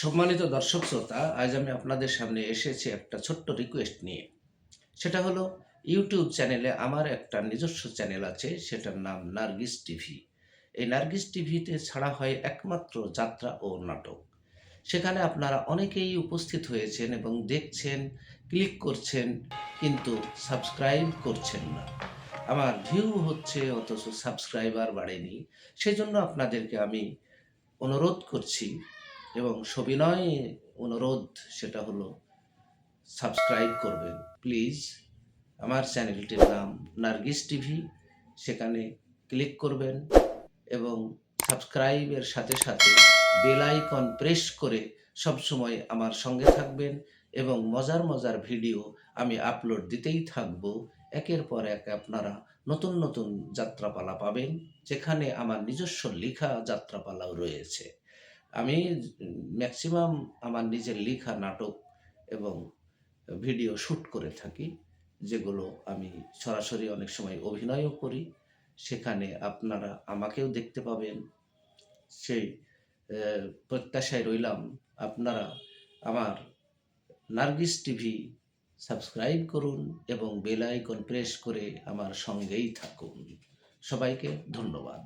সম্মানিত দর্শক শ্রোতা, আজ আমি আপনাদের সামনে এসেছি একটা ছোট্ট রিকোয়েস্ট নিয়ে। সেটা হলো ইউটিউব চ্যানেলে আমার একটা নিজস্ব চ্যানেল আছে, সেটার নাম নার্গিস টিভি। এই নার্গিস টিভিতে ছাড়া হয় একমাত্র যাত্রা ও নাটক। সেখানে আপনারা অনেকেই উপস্থিত হয়েছেন এবং দেখছেন ক্লিক করছেন, কিন্তু সাবস্ক্রাইব করছেন না। আমার ভিউ হচ্ছে অথচ সাবস্ক্রাইবার বাড়েনি। সেজন্য আপনাদেরকে আমি অনুরোধ করছি এবং সবিনয় অনুরোধ সেটা হলো সাবস্ক্রাইব করবেন। প্লিজ আমার চ্যানেলটির নাম নার্গিস টিভি। সেখানে ক্লিক করবেন এবং সাবস্ক্রাইবের সাথে সাথে বেল আইকন প্রেস করে সবসময় আমার সঙ্গে থাকবেন এবং মজার মজার ভিডিও আমি আপলোড দিতেই থাকব। একের পর এক আপনারা নতুন নতুন যাত্রাপালা পাবেন, যেখানে আমার নিজস্ব লেখা যাত্রাপালাও রয়েছে। আমি ম্যাক্সিমাম আমার নিজের লেখা, নাটক এবং ভিডিও শ্যুট করে থাকি, যেগুলো আমি সরাসরি অনেক সময় অভিনয়ও করি। সেখানে আপনারা আমাকেও দেখতে পাবেন। সেই প্রত্যাশায় রইলাম আপনারা আমার নার্গিস টিভি সাবস্ক্রাইব করুন এবং বেল আইকন প্রেস করে আমার সঙ্গেই থাকুন। সবাইকে ধন্যবাদ।